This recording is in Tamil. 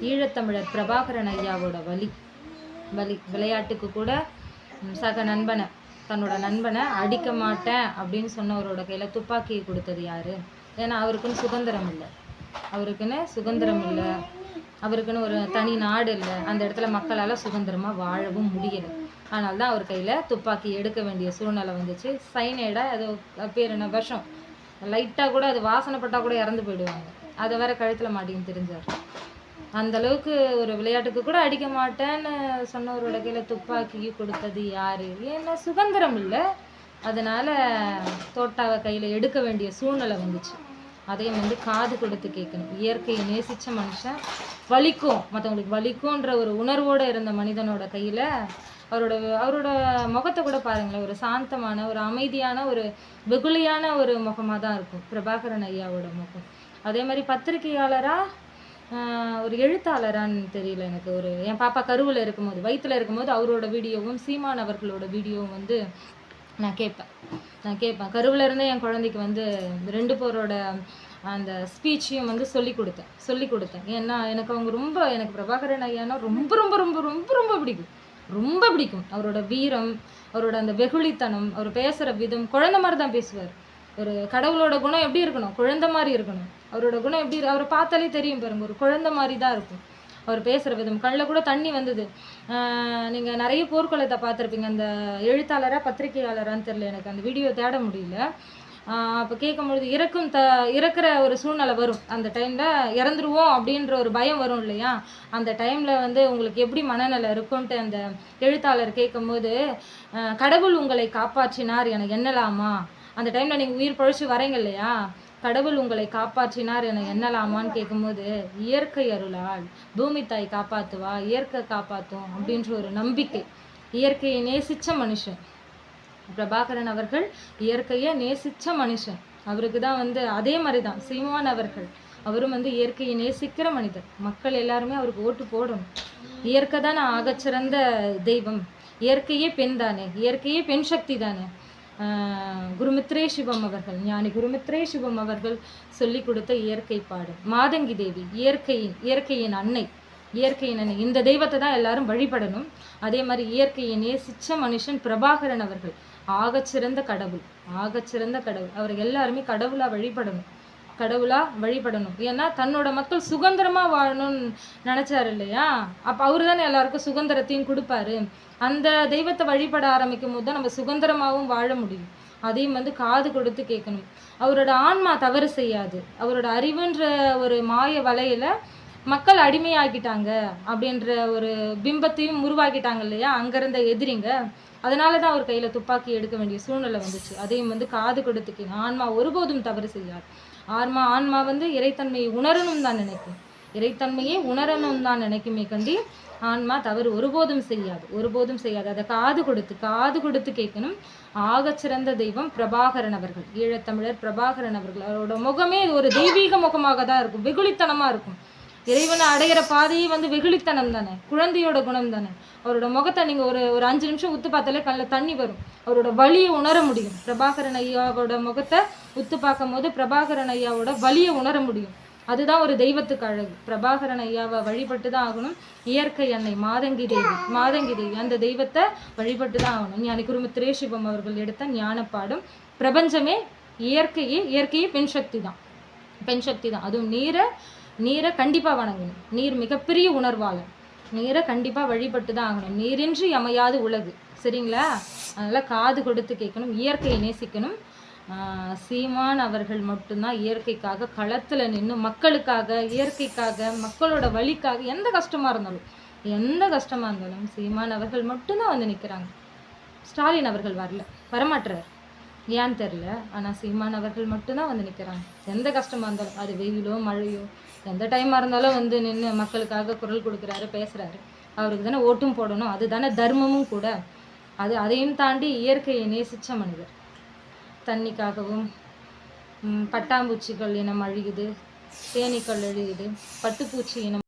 ஈழத்தமிழர் பிரபாகரன் ஐயாவோட வலி. வலி விளையாட்டுக்கு கூட சக நண்பனை தன்னோட நண்பனை அடிக்க மாட்டேன் அப்படின்னு சொன்னவரோட கையில் துப்பாக்கியை கொடுத்தது யாரு? ஏன்னா அவருக்குன்னு சுதந்திரம் இல்லை. அவருக்குன்னு சுதந்திரம் இல்லை. அவருக்குன்னு ஒரு தனி நாடு இல்லை. அந்த இடத்துல மக்களால் சுதந்திரமாக வாழவும் முடியலை. அதனால தான் அவர் கையில் துப்பாக்கி எடுக்க வேண்டிய சூழ்நிலை வந்துச்சு. சைனைடாக அது பேர் என்ன விஷம். லைட்டாக கூட அது வாசனைப்பட்டால் கூட இறந்து போயிடுவாங்க. அதை வேற கழுத்தில் மாட்டின்னு தெரிஞ்சார். அந்த அளவுக்கு ஒரு விளையாட்டுக்கு கூட அடிக்க மாட்டேன்னு சொன்னவரோட கையில் துப்பாக்கி கொடுத்தது யாரு? ஏன்னா சுதந்திரம் இல்லை. அதனால தோட்டாவை கையில் எடுக்க வேண்டிய சூழ்நிலை வந்துச்சு. அதையும் வந்து காது கொடுத்து கேட்கணும். இயற்கையை நேசித்த மனுஷன் வலிக்கும். மற்றவங்களுக்கு வலிக்கும்ன்ற ஒரு உணர்வோடு இருந்த மனிதனோட கையில் அவரோட அவரோட முகத்தை கூட பாருங்களேன். ஒரு சாந்தமான ஒரு அமைதியான ஒரு வெகுளியான ஒரு முகமாக தான் இருக்கும். பிரபாகரன் ஐயாவோட முகம். அதே மாதிரி பத்திரிகையாளராக ஒரு எழுத்தாளரான்னு தெரியல எனக்கு ஒரு என் பாப்பா கருவில் இருக்கும்போது வயிற்றில் இருக்கும்போது அவரோட வீடியோவும் சீமான் அவர்களோட வீடியோவும் வந்து நான் கேட்பேன். நான் கேட்பேன். கருவில் இருந்தே என் குழந்தைக்கு வந்து ரெண்டு பேரோட அந்த ஸ்பீச்சையும் வந்து சொல்லி கொடுத்தேன். சொல்லி கொடுத்தேன். ஏன்னா எனக்கு அவங்க ரொம்ப எனக்கு பிரபாகரன் ஐயானா ரொம்ப ரொம்ப ரொம்ப ரொம்ப ரொம்ப பிடிக்கும். ரொம்ப பிடிக்கும். அவரோட வீரம் அவரோட அந்த வெகுளித்தனம் அவர் பேசுகிற விதம் குழந்தை மாதிரி தான் பேசுவார். ஒரு கடவுளோட குணம் எப்படி இருக்கணும்? குழந்தை மாதிரி இருக்கணும். அவரோட குணம் எப்படி அவரை பார்த்தாலே தெரியும் பாருங்க. ஒரு குழந்தை மாதிரி தான் இருக்கும். அவர் பேசுகிற விதம். கண்ணில் கூட தண்ணி வந்தது. நீங்கள் நிறைய போர்க்குளத்தை பார்த்துருப்பீங்க. அந்த எழுத்தாளராக பத்திரிகையாளரான்னு தெரில எனக்கு. அந்த வீடியோ தேட முடியல. அப்போ கேட்கும்பொழுது இறக்கும் த இறக்குற ஒரு சூழ்நிலை வரும். அந்த டைமில் இறந்துருவோம் அப்படின்ற ஒரு பயம் வரும் இல்லையா? அந்த டைமில் வந்து உங்களுக்கு எப்படி மனநிலை இருக்கும்ன்ட்டு அந்த எழுத்தாளர் கேட்கும்போது கடவுள் உங்களை காப்பாற்றினார் என எண்ணலாமா? அந்த டைமில் நீங்கள் உயிர் பழிச்சு வரீங்க இல்லையா? கடவுள் உங்களை காப்பாற்றினார் என எண்ணலாமான்னு கேட்கும்போது இயற்கை அருளால் பூமி தாய் காப்பாத்துவா? இயற்கை காப்பாத்தும் அப்படின்ற ஒரு நம்பிக்கை. இயற்கையை நேசிச்ச மனுஷன். பிரபாகரன் அவர்கள் இயற்கையை நேசிச்ச மனுஷன். அவருக்கு தான் வந்து அதே மாதிரி தான் சீமான் அவர்கள். அவரும் வந்து இயற்கையை நேசிக்கிற மனிதர். மக்கள் எல்லாருமே அவருக்கு ஓட்டு போடணும். இயற்கை தான் ஆகச்சிறந்த தெய்வம். இயற்கையே பெண் தானே. இயற்கையே பெண் சக்தி தானே. குருமித்ரே சிவம் அவர்கள் ஞானி குருமித்ரே சிவம் அவர்கள் சொல்லி கொடுத்த இயற்கை பாடல் மாதங்கி தேவி இயற்கையின் இயற்கையின் அன்னை. இயற்கையின் அன்னை. இந்த தெய்வத்தை தான் எல்லாரும் வழிபடணும். அதே மாதிரி இயற்கையை நேசிச்ச மனுஷன் பிரபாகரன் அவர்கள். ஆகச்சிறந்த கடவுள் ஆகச்சிறந்த கடவுள். அவர் எல்லாருமே கடவுளாக வழிபடணும். கடவுளாக வழிபடணும். ஏன்னா தன்னோட மக்கள் சுதந்திரமாக வாழணும்னு நினச்சாரு இல்லையா? அப்போ அவர் தானே எல்லாருக்கும் சுதந்திரத்தையும் கொடுப்பாரு. அந்த தெய்வத்தை வழிபட ஆரம்பிக்கும் போது தான் நம்ம சுதந்திரமாகவும் வாழ முடியும். அதையும் வந்து காது கொடுத்து கேட்கணும். அவரோட ஆன்மா தவறு செய்யாது. அவரோட அறிவுன்ற ஒரு மாய வலையில மக்கள் அடிமையாகிட்டாங்க அப்படின்ற ஒரு பிம்பத்தையும் உருவாக்கிட்டாங்க இல்லையா? அங்கிருந்த எதிரிங்க. அதனால தான் அவர் கையில துப்பாக்கி எடுக்க வேண்டிய சூழ்நிலை வந்துச்சு. அதையும் வந்து காது கொடுத்து ஆன்மா ஒருபோதும் தவறு செய்யாது. ஆன்மா ஆன்மா வந்து இறைத்தன்மையை உணரணும் தான் நினைக்கும். இறைத்தன்மையை உணரணும் தான் நினைக்குமே கண்டி ஆன்மா தவறு ஒருபோதும் செய்யாது. ஒருபோதும் செய்யாது. அதை காது கொடுத்து காது கொடுத்து கேட்கணும். ஆகச்சிறந்த தெய்வம் பிரபாகரன் அவர்கள். ஈழத்தமிழர் பிரபாகரன் அவர்கள். அவரோட முகமே ஒரு தெய்வீக முகமாக தான் இருக்கும். வெகுளித்தனமாக இருக்கும். இறைவனை அடையிற பாதையே வந்து வெகுளித்தனம் தானே? குழந்தையோட குணம் தானே? அவரோட முகத்தை நீங்க ஒரு ஒரு அஞ்சு நிமிஷம் உத்து பார்த்தாலே கண்ணில் தண்ணி வரும். அவரோட வலியை உணர முடியும். பிரபாகரன் ஐயாவோட முகத்தை உத்து பார்க்கும் போது பிரபாகரன் ஐயாவோட வலியை உணர முடியும். அதுதான் ஒரு தெய்வத்துக்கு அழகு. பிரபாகரன் ஐயாவை வழிபட்டு தான் ஆகணும். இயற்கை அன்னை மாதங்கி தேவி மாதங்கி தேவி. அந்த தெய்வத்தை வழிபட்டு தான் ஆகணும். ஞானி குருமுத்திரே சிவம் அவர்கள் எடுத்த ஞானப்பாடும். பிரபஞ்சமே இயற்கையே இயற்கையே பெண் சக்தி தான் பெண் சக்தி தான் அதுவும் நீரை நீரை கண்டிப்பாக வணங்கணும். நீர் மிகப்பெரிய உணர்வாளன் நீரை கண்டிப்பாக வழிபட்டு தான் ஆகணும். நீரின்றி அமையாது உலகு. சரிங்களா? அதனால் காது கொடுத்து கேட்கணும் இயற்கையை நேசிக்கணும். சீமான் அவர்கள் மட்டும்தான் இயற்கைக்காக களத்தில் நின்று மக்களுக்காக இயற்கைக்காக மக்களோட வழிக்காக எந்த கஷ்டமாக இருந்தாலும் எந்த கஷ்டமாக இருந்தாலும் சீமான் அவர்கள் மட்டும்தான் வந்து நிற்கிறாங்க ஸ்டாலின் அவர்கள் வரல. வரமாட்டுறார். ஏன்னு தெரில ஆனால் சீமான் அவர்கள் மட்டும்தான் வந்து நிற்கிறாங்க எந்த கஷ்டமாக இருந்தாலும் அது வெயிலோ மழையோ எந்த டைமாக இருந்தாலும் வந்து நின்று மக்களுக்காக குரல் கொடுக்குறாரு பேசுகிறாரு அவருக்கு தானே ஓட்டும் போடணும். அதுதானே தர்மமும் கூட. அது அதையும் தாண்டி இயற்கையை நேசித்த மனிதர். தண்ணிக்காகவும் பட்டாம்பூச்சிகள் இனம் அழியுது தேனீக்கள் அழியுது பட்டுப்பூச்சி இனம்